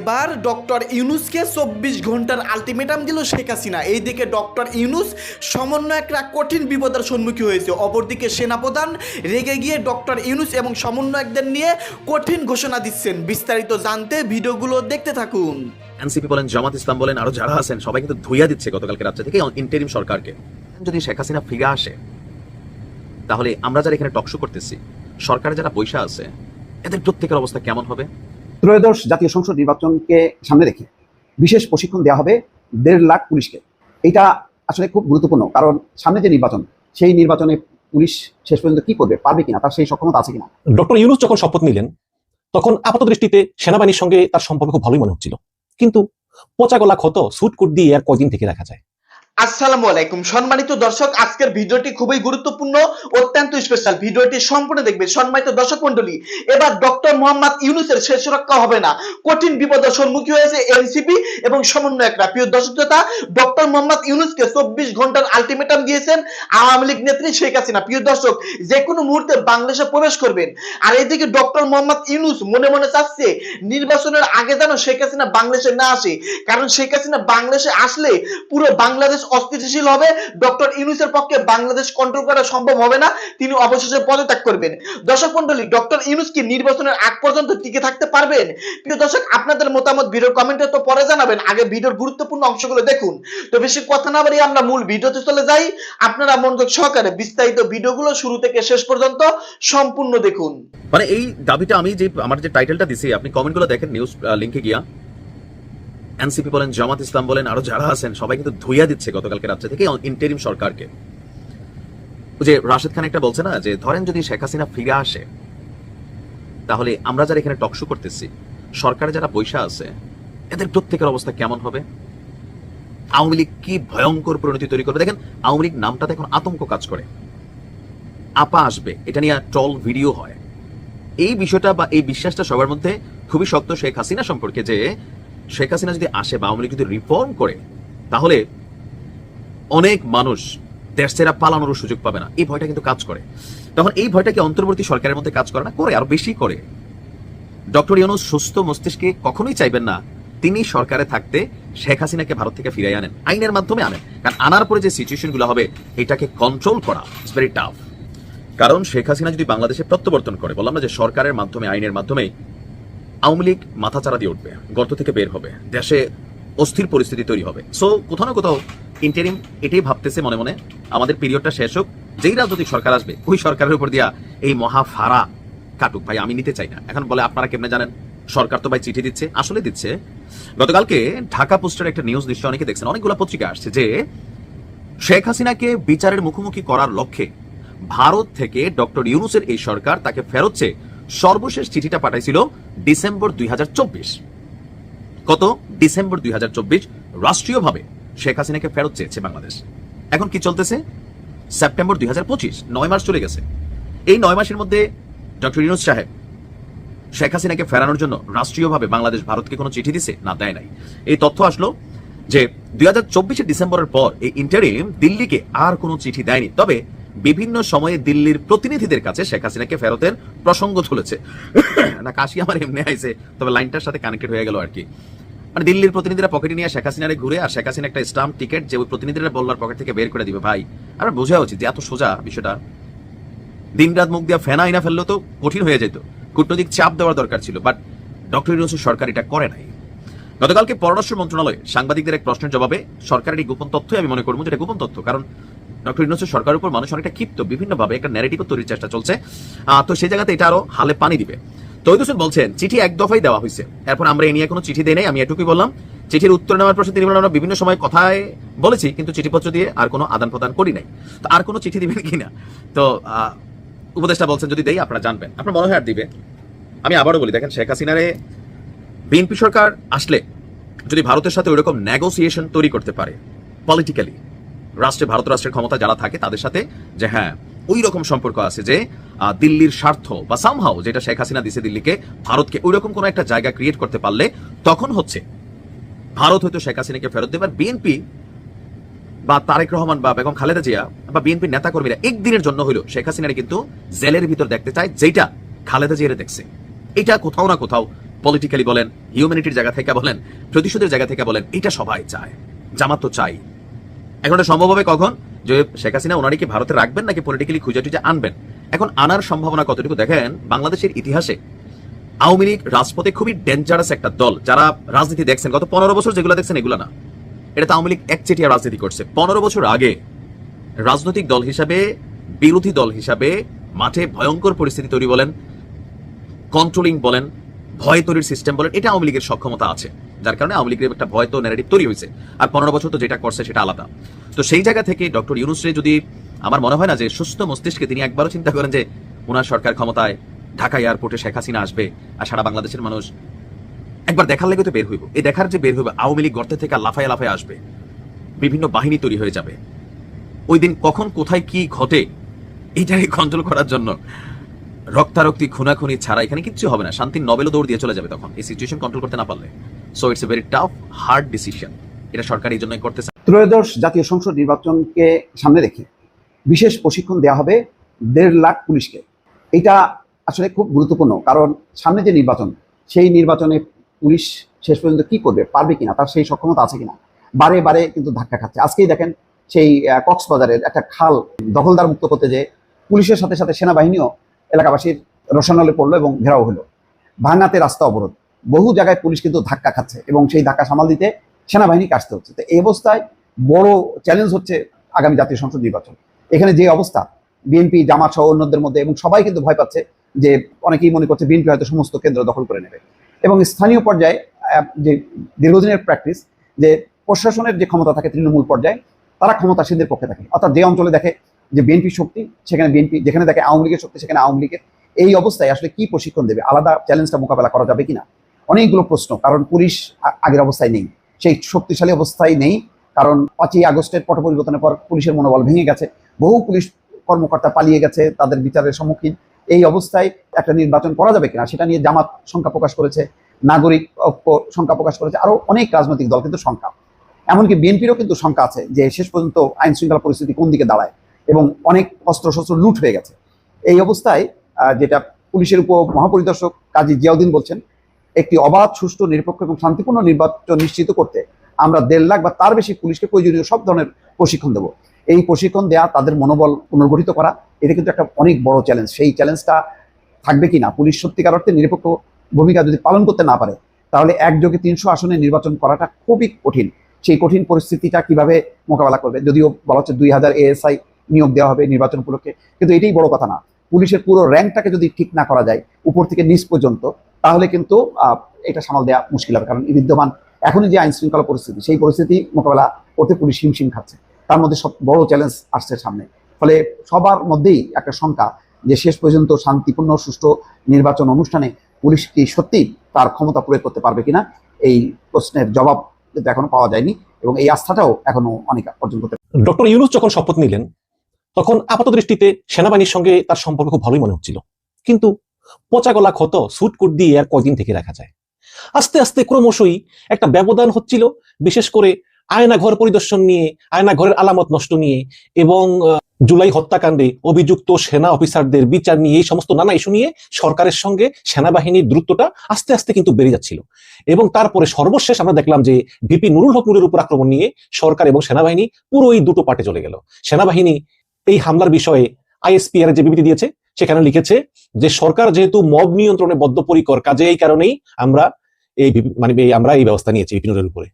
এবার ডক্টর ইউনুসকে চব্বিশ ঘণ্টার আলটিমেটাম দিল শেখ হাসিনা। এইদিকে ডক্টর ইউনুস সমন্বয়করা কঠিন বিপদের সম্মুখীন হয়েছে। অপরদিকে সেনাপ্রধান রেগে গিয়ে ডক্টর ইউনুস এবং সমন্বয়কদের নিয়ে কঠিন ঘোষণা দিচ্ছেন। বিস্তারিত জানতে ভিডিওগুলো দেখতে থাকুন। এনসিপি বলেন, জামাত ইসলাম বলেন, আরও যারা আছেন, সবাই কিন্তু ধুইয়া দিচ্ছে গতকালকে রাত্রে থেকে ইন্টারিম সরকারকে। যদি শেখ হাসিনা ফিরে আসে, তাহলে আমরা যারা এখানে টকশো করতেছি, সরকারে যারা পয়সা আছে, এদের প্রত্যেকের অবস্থা কেমন হবে? ত্রয়োদশ জাতীয় সংসদ নির্বাচনকে সামনে রেখে বিশেষ প্রশিক্ষণ দেওয়া হবে দেড় লাখ পুলিশকে। এটা আসলে খুব গুরুত্বপূর্ণ, কারণ সামনে যে নির্বাচন, সেই নির্বাচনে পুলিশ শেষ পর্যন্ত কি করবে, পারবে কিনা, তার সেই সক্ষমতা আছে কিনা? ডক্টর ইউনুস যখন শপথ নিলেন, তখন আপাত দৃষ্টিতে সেনাবাহিনীর সঙ্গে তার সম্পর্ক খুব ভালোই মনে হচ্ছিল। কিন্তু পচা গলা ক্ষত সুটকুট দিয়ে আর কয়দিন থেকে দেখা যায়। আসসালামু আলাইকুম। সম্মানিত দর্শক, আজকের ভিডিওটি খুবই গুরুত্বপূর্ণ, অত্যন্ত স্পেশাল ভিডিওটি সম্পূর্ণ দেখবে সম্মানিত দর্শক মন্ডলী এবার ডক্টর মোহাম্মদ ইউনুসের শেষ রক্ষা হবে না। কঠিন বিপদের সম্মুখীন হয়েছে এনসিপি এবং সমন্বয়করা। প্রিয় দর্শক শ্রোতা ডক্টর মোহাম্মদ ইউনুসকে চব্বিশ ঘণ্টার আলটিমেটাম দিয়েছেন আওয়ামী লীগ নেত্রী শেখ হাসিনা। প্রিয় দর্শক, যে কোনো মুহূর্তে বাংলাদেশে প্রবেশ করবেন। আর এদিকে ডক্টর মোহাম্মদ ইউনুস মনে মনে চাচ্ছে, নির্বাচনের আগে যেন শেখ হাসিনা বাংলাদেশে না আসে। কারণ শেখ হাসিনা বাংলাদেশে আসলে পুরো বাংলাদেশ অস্থিতিশীল হবে। ডক্টর ইউনুসের পক্ষে বাংলাদেশ কন্ট্রোল করা সম্ভব হবে না। তিনি অবশেষে পদত্যাগ করবেন। দর্শক মন্ডলী ডক্টর ইউনুস কি নির্বাচনের আগ পর্যন্ত টিকে থাকতে পারবেন? প্রিয় দর্শক, আপনাদের মতামত ভিডিওর কমেন্টে তো পরে জানাবেন। আগে ভিডিওর গুরুত্বপূর্ণ অংশগুলো দেখুন। তো বেশি কথা না বাড়িয়ে আমরা মূল ভিডিওতে চলে যাই। আপনারা মনোযোগ সহকারে বিস্তারিত ভিডিওগুলো শুরু থেকে শেষ পর্যন্ত সম্পূর্ণ দেখুন। মানে এই দাবিটা আমি যে, আমার যে টাইটেলটা দিছি, আপনি কমেন্টগুলো দেখেন নিউজ লিংকে গিয়া। এনসিপি বলেন, জামাত ইসলাম বলেন, আরও যারা আছেন, সবাই কিন্তু ধুইয়া দিচ্ছে গতকালকে রাত্রে থেকে ইন্টারিম সরকারকে। যে রাশেদ খান একটা বলছে না, যে ধরেন যদি শেখ হাসিনা ফিরে আসে, তাহলে আমরা যারা এখানে টকশো করতেছি, সরকারে যারা পয়সা আছে, এদের প্রত্যেকের অবস্থা কেমন হবে? আওয়ামী লীগ কি ভয়ঙ্কর পরিণতি তৈরি করবে? দেখেন, আওয়ামী লীগ নামটাতে এখন আতঙ্ক কাজ করে। আপা আসবে, এটা নিয়ে ট্রল ভিডিও হয়। এই বিষয়টা বা এই বিশ্বাসটা সবার মধ্যে খুবই শক্ত শেখ হাসিনা সম্পর্কে যে শেখ হাসিনা যদি আসে বা আওয়ামী লীগ যদি রিফর্ম করে, তাহলে অনেক মানুষ দেশ ছেড়া পালানোর সুযোগ পাবে না। এই ভয়টা কিন্তু কাজ করে। তখন এই ভয়টা কি অন্তর্বর্তী সরকারের মধ্যে কাজ করে না? করে, আরও বেশি করে। ডক্টর ইউনুস সুস্থ মস্তিষ্কে কখনোই চাইবেন না তিনি সরকারে থাকতে শেখ হাসিনাকে ভারত থেকে ফিরিয়ে আনেন, আইনের মাধ্যমে আনেন। কারণ আনার পরে যে সিচুয়েশনগুলো হবে, এটাকে কন্ট্রোল করা ইটস ভেরি টাফ কারণ শেখ হাসিনা যদি বাংলাদেশে প্রত্যাবর্তন করে, বললাম না যে সরকারের মাধ্যমে, আইনের মাধ্যমে আওয়ামী লীগ মাথাচাড়া দিয়ে উঠবে, গর্ত থেকে বের হবে, দেশে অস্থির পরিস্থিতি তৈরি হবে। সো কোথাও না কোথাও ইন্টারিম এটাই ভাবতেছে মনে মনে। আমাদের পিরিয়ডটা শেষ হোক, যেই রাজনৈতিক সরকার আসবে, ওই সরকারের উপর দিয়া এই মহা ফাড়া কাটুক। ভাই, আমি নিতে চাই না। এখন বলে আপনারা কেমনে জানেন? সরকার তো ভাই চিঠি দিচ্ছে, আসলে দিচ্ছে। গতকালকে ঢাকা পোস্টের একটা নিউজ নিশ্চয় অনেকে দেখছেন, অনেকগুলো পত্রিকা আসছে যে শেখ হাসিনাকে বিচারের মুখোমুখি করার লক্ষ্যে ভারত থেকে ডক্টর ইউনুসের এই সরকার তাকে ফেরত চেয়ে সর্বশেষ চিঠিটা পাঠাইছিল ডিসেম্বর দুই কত? ডিসেম্বর দুই রাষ্ট্রীয়ভাবে শেখ হাসিনাকে ফেরত চেয়েছে বাংলাদেশ। এখন কি চলতেছে? সেপ্টেম্বর দুই নয় মাস চলে গেছে। এই নয় মাসের মধ্যে ডক্টর ইউনুস সাহেব শেখ হাসিনাকে ফেরানোর জন্য রাষ্ট্রীয়ভাবে বাংলাদেশ ভারতকে কোনো চিঠি দিছে? না, দেয় নাই। এই তথ্য আসলো যে দুই হাজার চব্বিশে ডিসেম্বরের পর এই ইন্টারিম দিল্লিকে আর কোনো চিঠি দেয়নি। তবে বিভিন্ন সময়ে দিল্লির প্রতিনিধিদের কাছে শেখ হাসিনাকে ফেরতের প্রসঙ্গ তুলেছে। না, কাশি আমার এমনি আইছে, তবে লাইনটার সাথে কানেক্টেড হয়ে গেল আর কি। মানে দিল্লির প্রতিনিধিরা পকেটে নিয়ে শেখ হাসিনারে ঘুরে আর শেখ হাসিনা একটা স্টাম্প টিকিট যে ওই প্রতিনিধিরা বললার পকেট থেকে বের করে দিবে, ভাই। আমরা বোঝা উচিত যে এত সোজা বিষয়টা। দিন রাত মুখ দিয়া ফেনা আইনা ফেললেও তো কঠিন হয়ে যেত। কূটনৈতিক চাপ দেওয়ার দরকার ছিল বাট ডক্টর ইউনুসের সরকার এটা করে নাই। গতকালকে পররাষ্ট্র মন্ত্রণালয় সাংবাদিকদের এক প্রশ্নের জবাবে সরকারের এই গোপন তথ্যই আমি মনে করব যেটা গোপন তথ্য, কারণ ডক্টর ইউনুসের সরকারের উপর মানুষ অনেকটা ক্ষিপ্ত, বিভিন্নভাবে একটা ন্যারেটিভ তৈরির চেষ্টা চলছে। তো সেই জায়গাতে এটা আরও হালে পানি দিবে। তৈদ হোসেন বলছেন, চিঠি এক দফাই দেওয়া হয়েছে। এরপর আমরা এই নিয়ে কোনো চিঠি দেই নাই, আমি এটুকুই বললাম। চিঠির উত্তর নেওয়ার প্রশ্নে তিনি বললেন আমরা বিভিন্ন সময় কথায় বলেছি, কিন্তু চিঠিপত্র দিয়ে আর কোনো আদান প্রদান করি নাই। তো আর কোনো চিঠি দিবেন কিনা? তো উপদেষ্টা বলছেন, যদি দেই, আপনারা জানবেন। আপনার মনে হয় আর দিবে? আমি আবারও বলি, দেখেন, শেখ হাসিনারে বিএনপি সরকার আসলে যদি ভারতের সাথে ওইরকম নেগোসিয়েশন তৈরি করতে পারে পলিটিক্যালি রাষ্ট্রে ভারত রাষ্ট্রের ক্ষমতা যারা থাকে, তাদের সাথে যে হ্যাঁ ওই রকম সম্পর্ক আছে যে দিল্লির স্বার্থ বা সামহাও যেটা শেখ হাসিনা দিছে দিল্লিকে, ভারতকে ওই রকম কোনো একটা জায়গা ক্রিয়েট করতে পারলে তখন হচ্ছে ভারত হয়তো শেখ হাসিনাকে ফেরত দেবে। আর বিএনপি বা তারেক রহমান বা বেগম খালেদা জিয়া বা বিএনপি নেতা কর্মীরা একদিনের জন্য হইল শেখ হাসিনারে কিন্তু জেলের ভিতর দেখতে চায় যেটা খালেদা জিয়ারে দেখছে। এটা কোথাও না কোথাও পলিটিক্যালি বলেন হিউম্যানিটির জায়গা থেকে বলেন, প্রতিশোধের জায়গা থেকে বলেন, এটা সবাই চায় জামাত তো চাই এখন এটা সম্ভব হবে কখন? যে শেখ হাসিনা ওনারে কি ভারতে রাখবেন নাকি পলিটিক্যালি খুঁজে টুজে আনবেন? এখন আনার সম্ভাবনা কতটুকু? দেখেন, বাংলাদেশের ইতিহাসে আওয়ামী লীগ রাজপথে খুবই ডেঞ্জারাস একটা দল। যারা রাজনীতি দেখছেন, গত পনেরো বছর যেগুলো দেখছেন এগুলো না। এটা তো আওয়ামী লীগ একচেটিয়া রাজনীতি করছে। পনেরো বছর আগে রাজনৈতিক দল হিসাবে, বিরোধী দল হিসাবে মাঠে ভয়ঙ্কর পরিস্থিতি তৈরি বলেন কন্ট্রোলিং বলেন ভয় তৈরির সিস্টেম বলেন, এটা আওয়ামী লীগের সক্ষমতা আছে। যার কারণে আওয়ামী লীগের একটা ভয় তো ন্যারেটিভ তৈরি হয়েছে। আর পনেরো বছর তো যেটা করছে সেটা আলাদা। তো সেই জায়গা থেকে ডক্টর ইউনুসরে যদি আমার মনে হয় না যে সুস্থ মস্তিষ্কে তিনি একবারও চিন্তা করেন যে ওনার সরকার ক্ষমতায় ঢাকা এয়ারপোর্টে শেখ হাসিনা আসবে আর সারা বাংলাদেশের মানুষ একবার দেখার লেগে তো বের হইব। এই দেখার যে বের হইবে, আওয়ামী লীগ গর্তে থেকে লাফায় লাফায় আসবে। বিভিন্ন বাহিনী তৈরি হয়ে যাবে। ওই দিন কখন, কোথায়, কি ঘটে এইটাকে কন্ট্রোল করার জন্য রক্তারক্তি, খুনাখুনি ছাড়া এখানে কিচ্ছু হবে না। শান্তির নবেলও দৌড় দিয়ে চলে যাবে তখন। এই সিচুয়েশন কন্ট্রোল করতে না পারলে। So it's a very tough hard decision এটা সরকার এই জন্যই করতেছে। ত্রয়োদশ জাতীয় সংসদ নির্বাচনকে সামনে রেখে বিশেষ প্রশিক্ষণ দেওয়া হবে দেড় লাখ পুলিশকে। এটা আসলে খুব গুরুত্বপূর্ণ, কারণ সামনে যে নির্বাচন, সেই নির্বাচনে পুলিশ শেষ পর্যন্ত কি করবে, পারবে কিনা, তার সেই সক্ষমতা আছে কিনা, বারে বারে কিন্তু ধাক্কা খাচ্ছে। আজকেই দেখেন, সেই কক্সবাজারের একটা খাল দখলদার মুক্ত করতে যে পুলিশের সাথে সাথে সেনাবাহিনীও এলাকাবাসীর রোশনালে পড়ল এবং ঘেরাও হলো। ভাঙাতে রাস্তা অবরোধ। বহু জায়গায় পুলিশ কিন্তু ধাক্কা খাচ্ছে এবং সেই ধাক্কা সামাল দিতে সেনাবাহিনীকে আসতে হচ্ছে। তো এই অবস্থায় বড় চ্যালেঞ্জ হচ্ছে আগামী জাতীয় সংসদ নির্বাচন। এখানে যে অবস্থা, বিএনপি, জামাত সহ অন্যদের মধ্যে এবং সবাই কিন্তু ভয় পাচ্ছে যে অনেকেই মনে করছে বিএনপি হয়তো সমস্ত কেন্দ্র দখল করে নেবে। এবং স্থানীয় পর্যায়ে যে দীর্ঘদিনের প্র্যাকটিস যে প্রশাসনের যে ক্ষমতা থাকে তৃণমূল পর্যায়ে, তারা ক্ষমতাসীনদের পক্ষে থাকে। অর্থাৎ যে অঞ্চলে দেখে যে বিএনপি শক্তি, সেখানে বিএনপি যেখানে দেখে আওয়ামী লীগের শক্তি, সেখানে আওয়ামী লীগের। এই অবস্থায় আসলে কি প্রশিক্ষণ দেবে? আলাদা চ্যালেঞ্জটা মোকাবেলা করা যাবে কিনা? অনেকগুলো প্রশ্ন, কারণ পুলিশ আগের অবস্থায় নেই। সেই শক্তিশালী অবস্থায় নেই, কারণ পাঁচই আগস্টের পট পরিবর্তনের পর পুলিশের মনোবল ভেঙে গেছে। বহু পুলিশ কর্মকর্তা পালিয়ে গেছে, তাদের বিচারের সম্মুখীন। এই অবস্থায় একটা নির্বাচন করা যাবে কিনা, সেটা নিয়ে জামাত সংখ্যা প্রকাশ করেছে, নাগরিক ঐক্য শঙ্কা প্রকাশ করেছে আরও অনেক রাজনৈতিক দল কিন্তু সংখ্যা। এমনকি বিএনপিরও কিন্তু সংখ্যা আছে, যে শেষ পর্যন্ত আইন শৃঙ্খলা পরিস্থিতি কোন দিকে দাঁড়ায়। এবং অনেক অস্ত্রশস্ত্র লুট হয়ে গেছে। এই অবস্থায় যেটা পুলিশের উপ মহাপরিদর্শক কাজী জিয়াউদ্দিন বলছেন, একটি অবাধ, সুষ্ঠু, নিরপেক্ষ এবং শান্তিপূর্ণ নির্বাচন নিশ্চিত করতে আমরা দেড় লাখ বা তার বেশি পুলিশকে প্রয়োজনীয় সব ধরনের প্রশিক্ষণ দেবো। এই প্রশিক্ষণ দেওয়া তাদের মনোবল পুনর্গঠিত করা, এটা কিন্তু একটা অনেক বড় চ্যালেঞ্জ সেই চ্যালেঞ্জটা থাকবে কি না পুলিশ সত্যিকার অর্থে নিরপেক্ষ ভূমিকা যদি পালন করতে না পারে, তাহলে একযোগে তিনশো আসনে নির্বাচন করাটা খুবই কঠিন। সেই কঠিন পরিস্থিতিটা কীভাবে মোকাবেলা করবে? যদিও বলা হচ্ছে দুই হাজার এএসআই নিয়োগ দেওয়া হবে নির্বাচন উপলক্ষে। কিন্তু এটাই বড় কথা না। পুলিশের পুরো র্যাঙ্কটাকে যদি ঠিক না করা যায়, উপর থেকে নিচ পর্যন্ত, তাহলে কিন্তু এটা সামাল দেওয়া মুশকিল হবে। কারণ বিদ্যমান, এখনই যে আইন শৃঙ্খলা পরিস্থিতি, সেই পরিস্থিতি মোকাবেলা করতে পুলিশ হিমশিম খাচ্ছে। তার মধ্যে সব বড় চ্যালেঞ্জ আসছে সামনে। ফলে সবার মধ্যেই একটা শঙ্কা যে শেষ পর্যন্ত শান্তিপূর্ণ, সুষ্ঠু নির্বাচন অনুষ্ঠানে পুলিশ কি সত্যি তার ক্ষমতা প্রয়োগ করতে পারবে কিনা, এই প্রশ্নের জবাব কিন্তু এখনও পাওয়া যায়নি এবং এই আস্থাটাও এখনও অনেক অর্জন করতে ডক্টর ইউনুস যখন শপথ নিলেন তখন আপাত দৃষ্টিতে সেনাবাহিনীর সঙ্গে তার সম্পর্ক খুব ভালোই মনে হচ্ছিল। কিন্তু পচা গলা ক্ষত, সুটকুট দিয়ে আর কয়দিন থেকে রাখা যায়। আস্তে আস্তে ক্রমশই একটা ব্যবধান হচ্ছিল, বিশেষ করে আয়না ঘর পরিদর্শন নিয়ে আয়না ঘরের আলামত নষ্ট নিয়ে এবং জুলাই হত্যাকাণ্ডে অভিযুক্ত সেনা অফিসারদের বিচার নিয়ে এই সমস্ত নানা ইস্যু নিয়ে সরকারের সঙ্গে সেনাবাহিনীর দূরত্বটা আস্তে আস্তে কিন্তু বেড়ে যাচ্ছিল। এবং তারপরে সর্বশেষ আমরা দেখলাম যে ভিপি নুরুল হক নুরের উপর আক্রমণ নিয়ে সরকার এবং সেনাবাহিনী পুরো এই দুটো পার্টে চলে গেল। সেনাবাহিনী এই হামলার বিষয়ে আইএসপিআর যে বিবৃতি দিয়েছে, সেখানে লিখেছে যে সরকার যেহেতু মব নিয়ন্ত্রণে বদ্ধপরিকর, কাজে এই কারণেই আমরা এই মানে আমরা এই ব্যবস্থা নিয়েছি নুরের উপরে।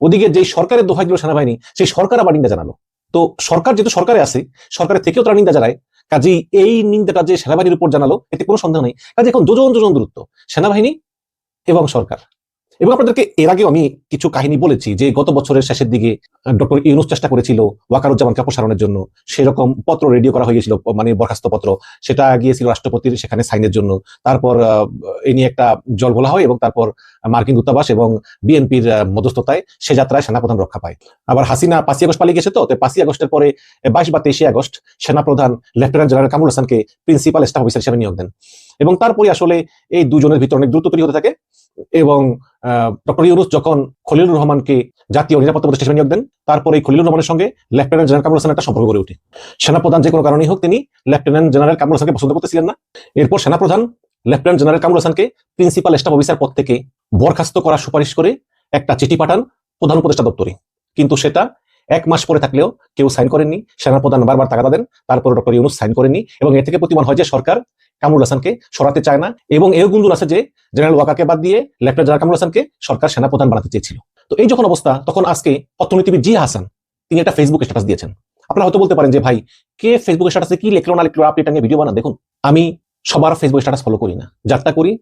ওদিকে যে সরকারের দোহাই দিল সেনাবাহিনী, সেই সরকার আবার নিন্দা জানালো। তো সরকার যেহেতু সরকারে আছে, সরকারের থেকেও তারা নিন্দা জানায়, কাজেই এই নিন্দাটা যে সেনাবাহিনীর উপর জানালো, এতে কোনো সন্দেহ নেই। কাজে এখন যোজন যোজন দূরত্ব, সেনাবাহিনী এবং সরকার। এবং আপনাদেরকে এর আগেও আমি কিছু কাহিনী বলেছি যে গত বছরের শেষের দিকে ডক্টর ইউনুস চেষ্টা করেছিল ওয়াকারুজ্জামানকে অপসারণের জন্য। সেরকম পত্র রেডিও করা হয়ে গেছিল মানে বরখাস্ত পত্র। সেটা গিয়েছিল রাষ্ট্রপতির সেখানে সাইনের জন্য। তারপর এই নিয়ে একটা জল বলা হয় এবং তারপর মার্কিন দূতাবাস এবং বিএনপির মধ্যস্থতায় সে যাত্রায় সেনাপ্রধান রক্ষা পায়। আবার হাসিনা পাঁচই আগস্ট পালিয়ে গেছে তো তো পাঁচই আগস্টের পরে বাইশ বা তেইশে আগস্ট সেনাপ্রধান লেফটেন্যান্ট জেনারেল কামরুল হাসানকে প্রিন্সিপাল স্টাফ অফিসার হিসেবে নিয়োগ দেন। এবং তারপরে আসলে এই দুজনের ভিতরে অনেক দ্রুত তৈরি হতে থাকে। এবং ডক্টর ইউনুস যখন খলিলুর রহমানকে জাতীয় নিরাপত্তা উপদেষ্টা হিসেবে নিয়োগ দেন তারপরে এই খলিলুর রহমানের সঙ্গে লেফটেন্যান্ট জেনারেল কামরুল হাসান একটা সম্পর্ক গড়ে ওঠে। সেনাপ্রধান যে কোনো কারণেই হোক তিনি লেফটেন্যান্ট জেনারেল কামরুল হাসানকে পছন্দ করতেছিলেন না। এরপর সেনাপ্রধান লেফটেন্যান্ট জেনারেল কামরুল হাসানকে প্রিন্সিপাল স্টাফ অফিসার পদ থেকে বরখাস্ত করার সুপারিশ করে একটা চিঠি পাঠান প্রধান উপদেষ্টা দপ্তরে। কিন্তু সেটা এক মাস পরে থাকলেও কেউ সাইন করেননি। সেনাপ্রধান বারবার তাগাদা দেন। তারপরে ডক্টর ইউনুস সাইন করেননি এবং এ থেকে প্রতিমান হয় যে সরকার কামরুল হাসানকে সরাতে চায় না এবং এও গুঞ্জন আছে যে জেনারেল ওয়াকাকে বাদ দিয়ে লেফটেন্যান্ট জেনারেল কামরুল হাসানকে সরকার সেনাপ্রধান বানাতে চেয়েছিল। তো এই যখন অবস্থা, তখন আজকে অর্থনীতিবিদ জি হাসান, তিনি একটা ফেসবুক স্ট্যাটাস দিয়েছেন। আপনারা হয়তো বলতে পারেন যে, ভাই, কে ফেসবুক স্ট্যাটাসে কি লিখলো, না লিখলো? আপনি এটা নিয়ে ভিডিও বানান। দেখুন, আমি সবার ফেসবুক স্ট্যাটাস ফলো করি না। যারটা করি,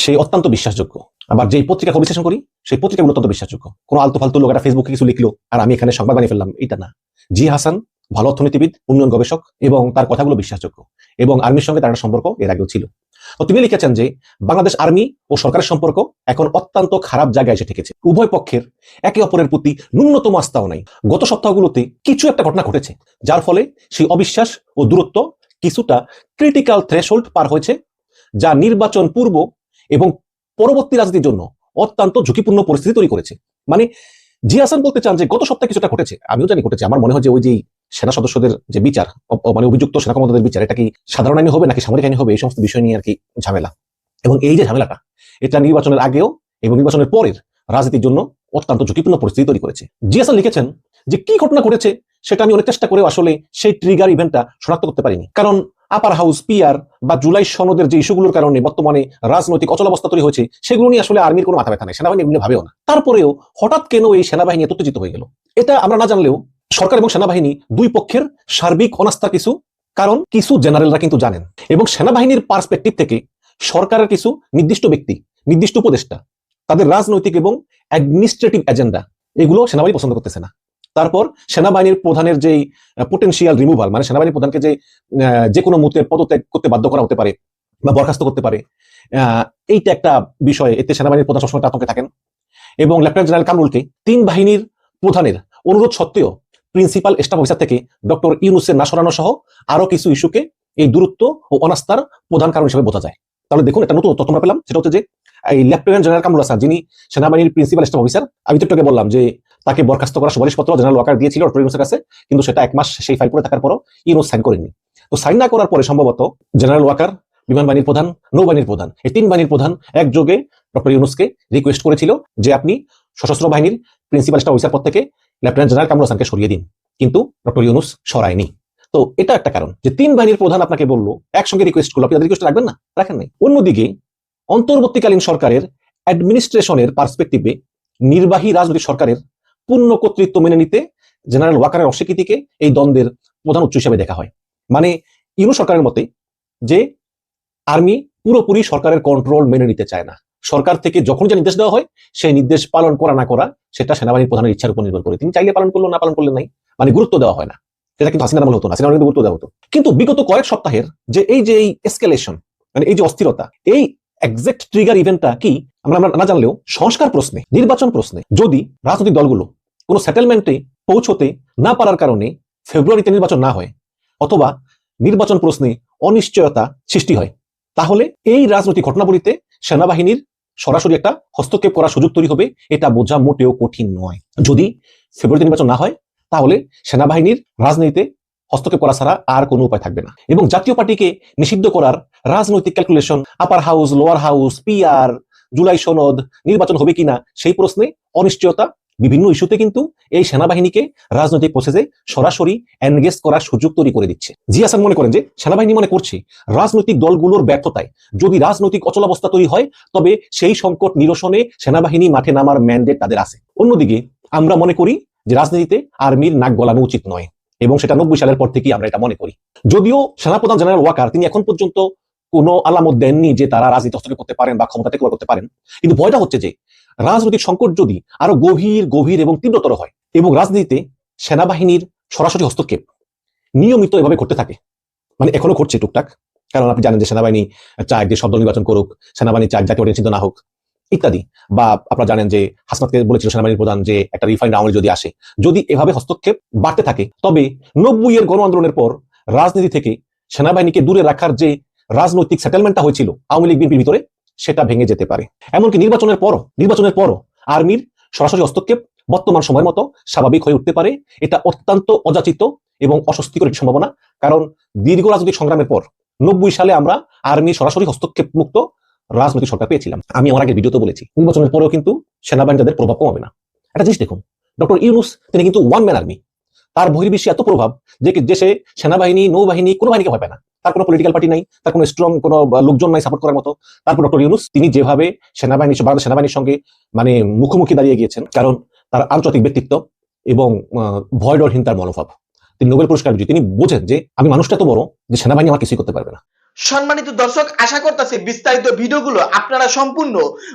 সে অত্যন্ত বিশ্বাসযোগ্য। আবার যেই পত্রিকা বিশ্লেষণ করি, সেই পত্রিকাগুলো অত্যন্ত বিশ্বাসযোগ্য। কোনো আলতু ফালতু লোক একটা ফেসবুকে কিছু লিখলো, আর আমি এখানে সংবাদ বানিয়ে ফেললাম, এটা না। জি হাসান ভালো অর্থনীতিবিদ, উন্নয়ন গবেষক এবং তার কথাগুলো বিশ্বাসযোগ্য এবং আর্মির সঙ্গে তার সম্পর্ক এর আগেও ছিল। তো তিনি লিখেছেন যে, বাংলাদেশ আর্মি ও সরকারের সম্পর্ক এখন অত্যন্ত খারাপ জায়গায় এসে ঠেকেছে উভয় পক্ষের একে অপরের প্রতি ন্যূনতম আস্থাও নাই। গত সপ্তাহগুলোতে কিছু একটা ঘটনা ঘটেছে, যার ফলে সেই অবিশ্বাস ও দূরত্ব কিছুটা ক্রিটিক্যাল থ্রেশহোল্ড পার হয়েছে, যা নির্বাচন পূর্ব এবং পরবর্তী রাজনীতির জন্য অত্যন্ত ঝুঁকিপূর্ণ পরিস্থিতি তৈরি করেছে। মানে জি হাসান বলতে চান যে, গত সপ্তাহে কিছুটা ঘটেছে, আমিও জানি ঘটেছে। আমার মনে হয় যে ওই যে সেনা সদস্যদের যে বিচার মানে অভিযুক্ত সেনা কমান্ডারদের বিচার, এটা কি সাধারণ আইনে হবে নাকি সামরিক আইনে হবে? এই সমস্ত বিষয় নিয়ে আর কি ঝামেলা। এবং এই যে ঝামেলাটা, এটা নির্বাচনের আগেও এবং নির্বাচনের পরের রাজনীতির জন্য অত্যন্ত ঝুঁকিপূর্ণ পরিস্থিতি তৈরি করেছে। জি হাসান লিখেছেন যে কি ঘটনা ঘটেছে সেটা আমি অনেক চেষ্টা করেও আসলে সেই ট্রিগার ইভেন্টটা শনাক্ত করতে পারিনি। কারণ আপার হাউস পিআর বা জুলাই সনদের যে ইস্যুগুলোর কারণে বর্তমানে রাজনৈতিক অচলাবস্থা তৈরি হয়েছে, সেগুলো নিয়ে আসলে আর্মির কোনো মাথা ব্যথা নেই। সেনাবাহিনী এগুলো ভাবেও না। তারপরেও হঠাৎ কেন এই সেনাবাহিনী এত উত্তেজিত হয়ে গেল? এটা আমরা না জানলেও সরকার এবং সেনাবাহিনী দুই পক্ষের সার্বিক অনাস্থা কিছু, কারণ কিছু জেনারেলরা কিন্তু জানেন। এবং সেনাবাহিনীর পার্সপেক্টিভ থেকে সরকারের কিছু নির্দিষ্ট ব্যক্তি, নির্দিষ্ট উপদেষ্টা, তাদের রাজনৈতিক এবং অ্যাডমিনিস্ট্রেটিভ এজেন্ডা, এগুলো সেনাবাহিনী পছন্দ করতেছে না। তারপর সেনাবাহিনীর প্রধানের যেই পোটেনশিয়াল রিমুভাল মানে সেনাবাহিনী প্রধানকে যে যে কোনো মুহূর্তে পদত্যাগ করতে বাধ্য করা হতে পারে বা বরখাস্ত করতে পারে এইটা একটা বিষয়। এতে সেনাবাহিনীর প্রধান সবসময় আতঙ্কে থাকেন। এবং লেফটেন্যান্ট জেনারেল কামরুলকে তিন বাহিনীর প্রধানের অনুরোধ সত্ত্বেও প্রিন্সিপাল স্টাফ অফিসার থেকে ডক্টর ইউনুসের না সরানো সহ আরও কিছু ইস্যুকে এই দূরত্ব ও অনাস্থার প্রধান কারণ হিসেবে বোঝা যায়। তাহলে দেখুন, একটা নতুন তথ্য আমরা পেলাম, সেটা হচ্ছে যে এই লেফটেন্যান্ট জেনারেল কামরুল হাসান, যিনি সেনাবাহিনীর প্রিন্সিপাল স্টাফ অফিসার, আমি তো আগে বললাম যে তাকে বরখাস্ত করার সুপারিশপত্র জেনারেল ওয়াকার দিয়েছিল ডক্টর ইউনুসের কাছে, কিন্তু সেটা এক মাস সেই ফাইল করে থাকার পরও ইউনুস সাইন করেনি তো সাইন না করার পরে সম্ভবত জেনারেল ওয়াকার, বিমান বাহিনীর প্রধান নৌবাহিনীর প্রধান, এই তিন বাহিনীর প্রধান একযোগে ডক্টর ইউনুসকে রিকোয়েস্ট করেছিল যে আপনি সশস্ত্র বাহিনীর প্রিন্সিপাল স্টাফ অফিসার পদ থেকে লেফটেন্যান্ট জেনারেল কামরুল হাসানকে সরিয়ে দিন। কিন্তু ডক্টর ইউনুস সরায়নি। তো এটা একটা কারণ যে তিন বাহিনীর প্রধান আপনাকে বলল, একসঙ্গে রিকোয়েস্ট করল, আপনি রিকোয়েস্ট রাখবেন না? রাখেন নাই। অন্যদিকে, অন্তর্বর্তীকালীন সরকারের অ্যাডমিনিস্ট্রেশনের পার্সপেক্টিভে নির্বাহী রাজনৈতিক সরকারের পূর্ণ কর্তৃত্ব মেনে নিতে জেনারেল ওয়াকারের অস্বীকৃতিকে এই দ্বন্দ্বের প্রধান উৎস হিসেবে দেখা হয়। মানে ইউনু সরকারের মতে যে আর্মি পুরোপুরি সরকারের কন্ট্রোল মেনে নিতে চায় না। সরকার থেকে যখন যে নির্দেশ দেওয়া হয়, সেই নির্দেশ পালন করা না করা, সেটা সেনাবাহিনীর প্রধানের ইচ্ছার উপর নির্ভর করে। তিনি চাইলে পালন করল, না পালন করলেন নাই। মানে গুরুত্ব দেওয়া হয় না। সেটা কিন্তু হাসিনার আমল হতো না। হাসিনার আমলে গুরুত্ব দেওয়া হতো। কিন্তু বিগত কয়েক সপ্তাহের যে এই যে এই এসকেলেশন মানে এই যে অস্থিরতা, এই এক্সাক্ট ট্রিগার ইভেন্টটা কি, আমরা না জানলেও সংস্কার প্রশ্নে, নির্বাচন প্রশ্নে, যদি রাজনৈতিক দলগুলো কোনো সেটেলমেন্টে পৌঁছতে না পারার কারণে ফেব্রুয়ারিতে নির্বাচন না হয়, অথবা নির্বাচন প্রশ্নে অনিশ্চয়তা সৃষ্টি হয়, তাহলে এই রাজনৈতিক ঘটনাবলীতে সেনাবাহিনীর সরাসরি একটা হস্তক্ষেপ করার সুযোগ তৈরি হবে, এটা বোঝা মোটেও কঠিন নয়। যদি ফেব্রুয়ারি নির্বাচন না হয়, তাহলে সেনাবাহিনীর রাজনীতিতে হস্তক্ষেপ করা ছাড়া আর কোনো উপায় থাকবে না। এবং জাতীয় পার্টিকে নিষিদ্ধ করার রাজনৈতিক calculation upper house lower house PR July সনদ নির্বাচন হবে কিনা, সেই প্রশ্নে অনিশ্চয়তা বিভিন্ন ইস্যুতে কিন্তু এই সেনাবাহিনীকে রাজনৈতিক প্রসেসে সরাসরি এনগেজ করার সুযোগ তৈরি করে দিচ্ছে। জি হাসান, মনে করেন যে সেনাবাহিনী মনে করছে রাজনৈতিক দলগুলোর ব্যর্থতায় যদি রাজনৈতিক অচলাবস্থা তৈরি হয়, তবে সেই সংকট নিরসনে সেনাবাহিনী মাঠে নামার ম্যান্ডেট তাদের আছে। অন্যদিকে আমরা মনে করি যে রাজনীতিতে আর্মির নাক গলানো উচিত নয়, এবং সেটা নব্বই সালের পর থেকেই আমরা এটা মনে করি। যদিও সেনাপ্রধান জেনারেল ওয়াকার, তিনি এখন পর্যন্ত কোনো আলামত দেননি যে তারা রাজনীতি হস্তক্ষেপ করতে পারেন বা ক্ষমতা থেকে করতে পারেন। কিন্তু ভয়টা হচ্ছে যে রাজনৈতিক সংকট যদি আরও গভীর গভীর এবং তীব্রতর হয় এবং রাজনীতিতে সেনাবাহিনীর সরাসরি হস্তক্ষেপ নিয়মিত এভাবে ঘটতে থাকে মানে এখনও ঘটছে টুকটাক, কারণ আপনি জানেন যে সেনাবাহিনী চায় যে শব্দ নির্বাচন করুক, সেনাবাহিনী চায় জাতীয় নিষিদ্ধ না হোক, ইত্যাদি। বা আপনারা জানেন যে হাসনাতকে বলেছিল সেনাবাহিনীর প্রধান যে একটা রিফাইন্ড আওয়ামী যদি আসে, যদি এভাবে হস্তক্ষেপ বাড়তে থাকে, তবে নব্বই এর গণ আন্দোলনের পর রাজনীতি থেকে সেনাবাহিনীকে দূরে রাখার যে রাজনৈতিক সেটেলমেন্টটা হয়েছিল আওয়ামী লীগ বিএনপির ভিতরে সেটা ভেঙে যেতে পারে। এমনকি নির্বাচনের পরও নির্বাচনের পরও আর্মির সরাসরি হস্তক্ষেপ বর্তমান সময়ের মতো স্বাভাবিক হয়ে উঠতে পারে। এটা অত্যন্ত অযাচিত এবং অস্বস্তিকর একটি সম্ভাবনা। কারণ দীর্ঘ রাজনৈতিক সংগ্রামের পর নব্বই সালে আমরা আর্মি সরাসরি হস্তক্ষেপ মুক্ত রাজনৈতিক সরকার পেয়েছিলাম। আমি আমার আগে ভিডিওতে বলেছি, নির্বাচনের পরেও কিন্তু সেনাবাহিনী তাদের প্রভাব কমাবে না। একটা জিনিস দেখুন, ডক্টর ইউনুস, তিনি কিন্তু ওয়ান ম্যান আর্মি। তার বহির্বিশ্বে এত প্রভাব যে দেশে সেনাবাহিনী, নৌবাহিনী, কোনো বাহিনীকে ভয় পায় না। তার কোনো পলিটিক্যাল পার্টি নাই, তার কোনো স্ট্রং কোনো লোকজন নাই সাপোর্ট করার মতো। তারপর ডক্টর ইউনুস, তিনি যেভাবে সেনাবাহিনী বাংলাদেশ সেনাবাহিনীর সঙ্গে মানে মুখোমুখি দাঁড়িয়ে গিয়েছেন, কারণ তার আন্তর্জাতিক ব্যক্তিত্ব এবং ভয় ডরহীন তার মনোভাব। তিনি নোবেল পুরস্কার তিনি বোঝেন যে, আমি মানুষটা তো বড়, যে সেনাবাহিনী আমার কিছুই করতে পারবে না। সম্মানিত দর্শক, আশা করতেছি বিস্তারিত ভিডিওগুলো আপনারা সম্পূর্ণ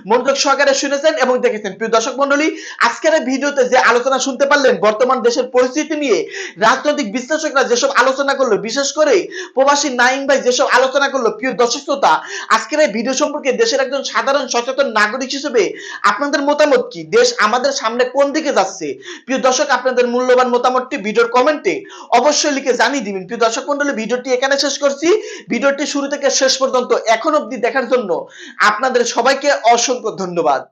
মনোযোগ সহকারে শুনেছেন এবং দেখেছেন। প্রিয় দর্শক মন্ডলী আজকের ভিডিওতে যে আলোচনা শুনতে পারলেন, বর্তমান দেশের পরিস্থিতি নিয়ে রাজনৈতিক বিশ্লেষকরা যেসব আলোচনা করল, বিশেষ করে প্রবাসী নাইম ভাই যেসব আলোচনা করল, প্রিয় দর্শক শ্রোতা, আজকের এই ভিডিও সম্পর্কে দেশের একজন সাধারণ সচেতন নাগরিক হিসেবে আপনাদের মতামত কি? দেশ আমাদের সামনে কোন দিকে যাচ্ছে? প্রিয় দর্শক, আপনাদের মূল্যবান মতামতটি ভিডিওর কমেন্টে অবশ্যই লিখে জানিয়ে দিবেন। প্রিয় দর্শক মন্ডলী ভিডিওটি এখানে শেষ করছি। শুরু থেকে শেষ পর্যন্ত এখন অব্দি দেখার জন্য আপনাদের সবাইকে অসংখ্য ধন্যবাদ।